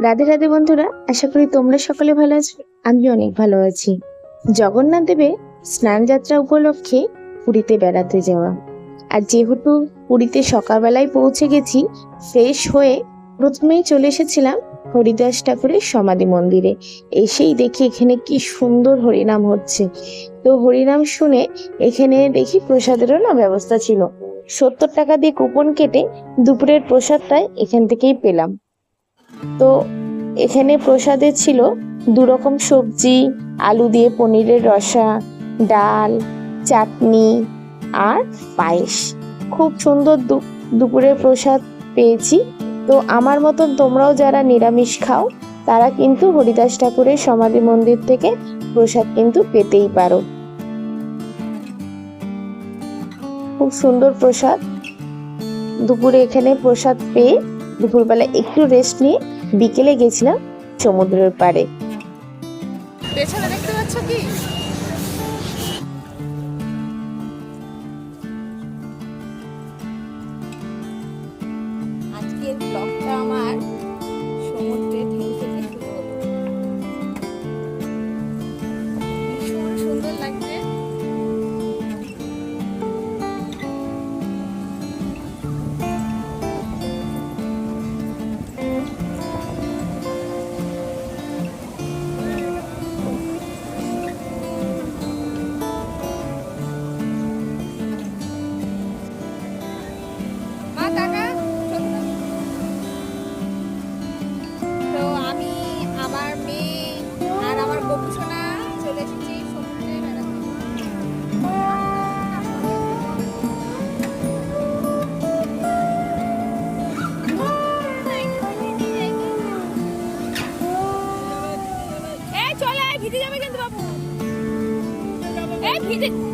রাধে রাধে বন্ধুরা, আশা করি তোমরা সকলে ভালো আছো আমি অনেক ভালো আছি। জগন্নাথ দেবের স্নান যাত্রা উপলক্ষে পুরীতে বেড়াতে যাওয়া। আর যেহেতু পুরীতে সকালবেলায় পৌঁছে গেছি ফ্রেশ হয়ে প্রথমেই চলে এসেছিলাম হরিদাস ঠাকুরের সমাধি মন্দিরে। এসেই দেখি এখানে কি সুন্দর হরিনাম হচ্ছে। তো হরিনাম শুনে এখানে দেখি প্রসাদেরও না ব্যবস্থা ছিল। সত্তর টাকা দিয়ে কুপন কেটে দুপুরের প্রসাদটাই এখান থেকেই পেলাম। তো এখানে প্রসাদে ছিল দু রকম সবজি, আলু দিয়ে পনিরের রসা, ডাল, চাটনি আর পায়েস। খুব সুন্দর দুপুরের প্রসাদ পেয়েছি। তো আমার মতন তোমরাও যারা নিরামিষ খাও, তারা কিন্তু হরিদাস ঠাকুরের সমাধি মন্দির থেকে প্রসাদ কিন্তু পেতেই পারো। খুব সুন্দর প্রসাদ। দুপুরে এখানে প্রসাদ পেয়ে দুপুরবেলা একটু রেস্ট নিয়ে বিকেলে গেছিলাম সমুদ্রের পাড়ে। দেখতে পাচ্ছ কি? এই ভিজে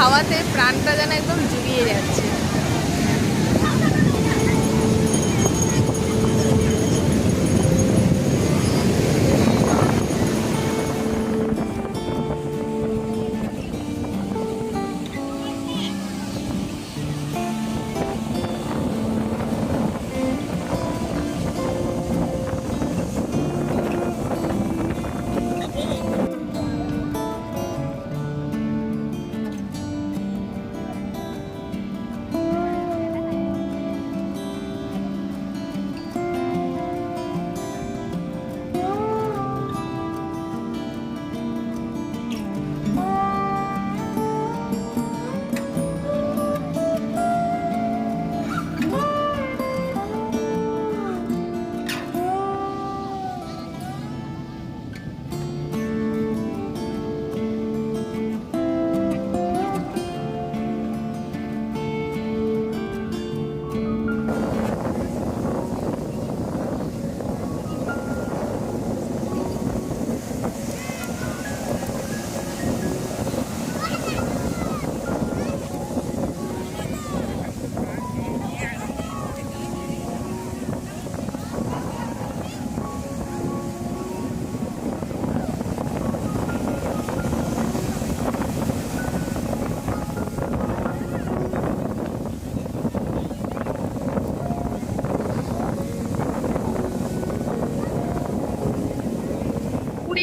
হাওয়াতে প্রাণটা যেন একদম জুড়িয়ে যাচ্ছে।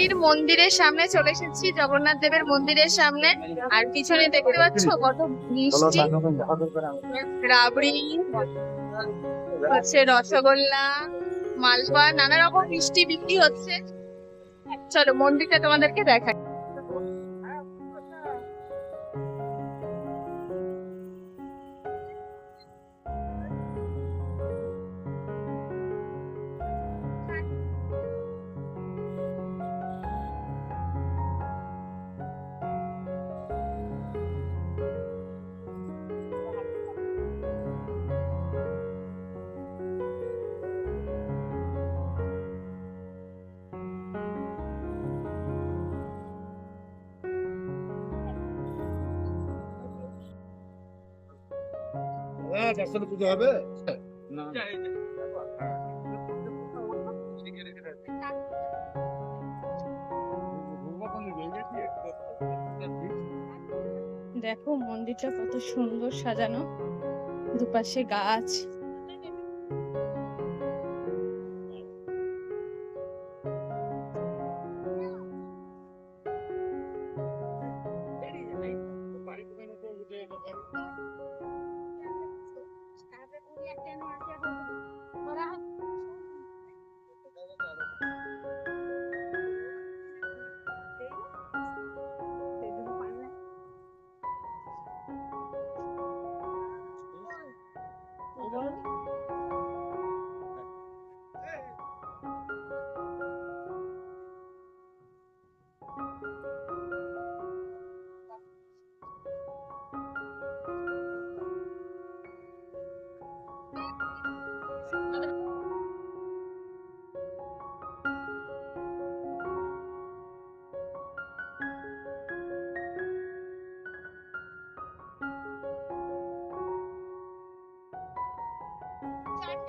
পুরীর মন্দিরের সামনে চলে এসেছি, জগন্নাথ দেবের মন্দিরের সামনে। আর পিছনে দেখতে পাচ্ছ কত মিষ্টি। রাবড়ি, হচ্ছে রসগোল্লা মালপা নানা রকম মিষ্টি বিক্রি হচ্ছে। চলো মন্দিরটা তোমাদেরকে দেখাই। পুজো হবে? দেখো মন্দিরটা কত সুন্দর সাজানো। দুপাশে গাছ। Bye.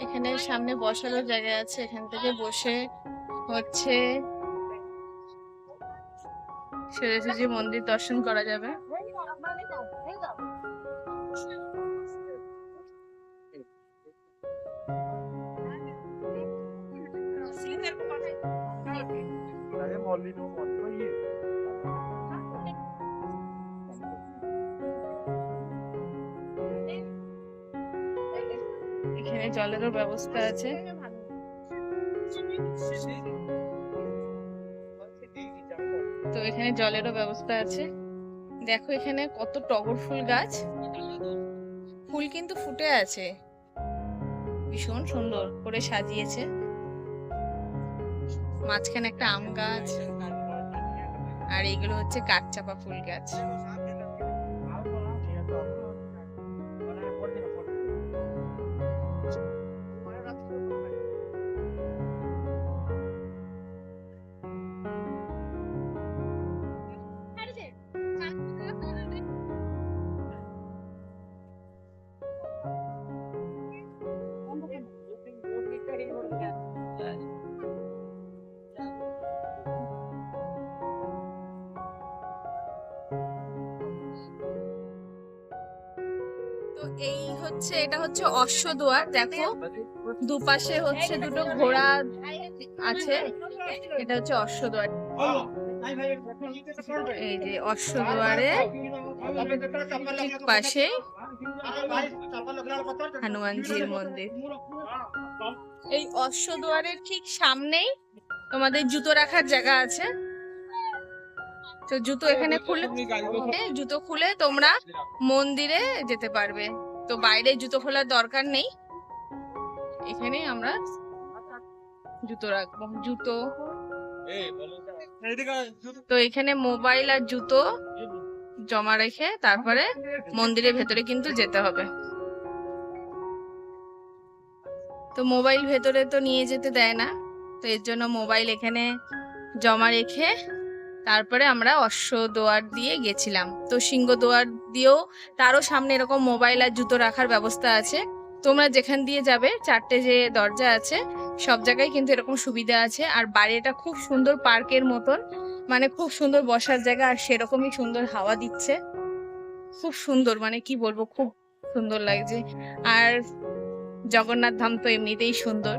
এখানে সামনে বসারও জায়গা আছে এখান থেকে বসে হচ্ছে সোজাসুজি মন্দির দর্শন করা যাবে। জলেরও ব্যবস্থা আছে। তো এখানে জলেরও ব্যবস্থা আছে। দেখো এখানে কত টগর ফুল গাছ। ফুল কিন্তু ফুটে আছে। ভীষণ সুন্দর করে সাজিয়েছে। মাঝখানে একটা আম গাছ। আর এগুলো হচ্ছে কাঠচাপা ফুল গাছ। হচ্ছে এটা হচ্ছে অশ্বদুয়ার দেখো। দুপাশে হচ্ছে দুটো ঘোড়া আছে এটা হচ্ছে অশ্বদুয়ার। এই যে অশ্বদুয়ারে পাশে হনুমানজির মন্দির। এই অশ্বদুয়ারের ঠিক সামনেই তোমাদের জুতো রাখার জায়গা আছে। তো জুতো এখানে খুলে জুতো খুলে তোমরা মন্দিরে যেতে পারবে। তো বাইরে জুতো খোলার দরকার নেই। এখানেই আমরা জুতো রাখব, জুতো। তো এখানে মোবাইল আর জুতো জমা রেখে তারপরে মন্দিরের ভেতরে কিন্তু যেতে হবে। তো মোবাইল ভেতরে তো নিয়ে যেতে দেয় না, তো এর জন্য মোবাইল এখানে জমা রেখে তারপরে আমরা অশ্ব দোয়ার দিয়ে গেছিলাম। তো সিংহ দোয়ার দিয়েও তারও সামনে এরকম মোবাইল আর জুতো রাখার ব্যবস্থা আছে। তোমরা যেখান দিয়ে যাবে, চারটে যে দরজা আছে, সব জায়গায় কিন্তু এরকম সুবিধা আছে। আর বাড়িটা খুব সুন্দর পার্কের মতন মানে খুব সুন্দর বসার জায়গা আর সেরকমই সুন্দর হাওয়া দিচ্ছে। খুব সুন্দর মানে কি বলব, খুব সুন্দর লাগছে। আর জগন্নাথ ধাম তো এমনিতেই সুন্দর।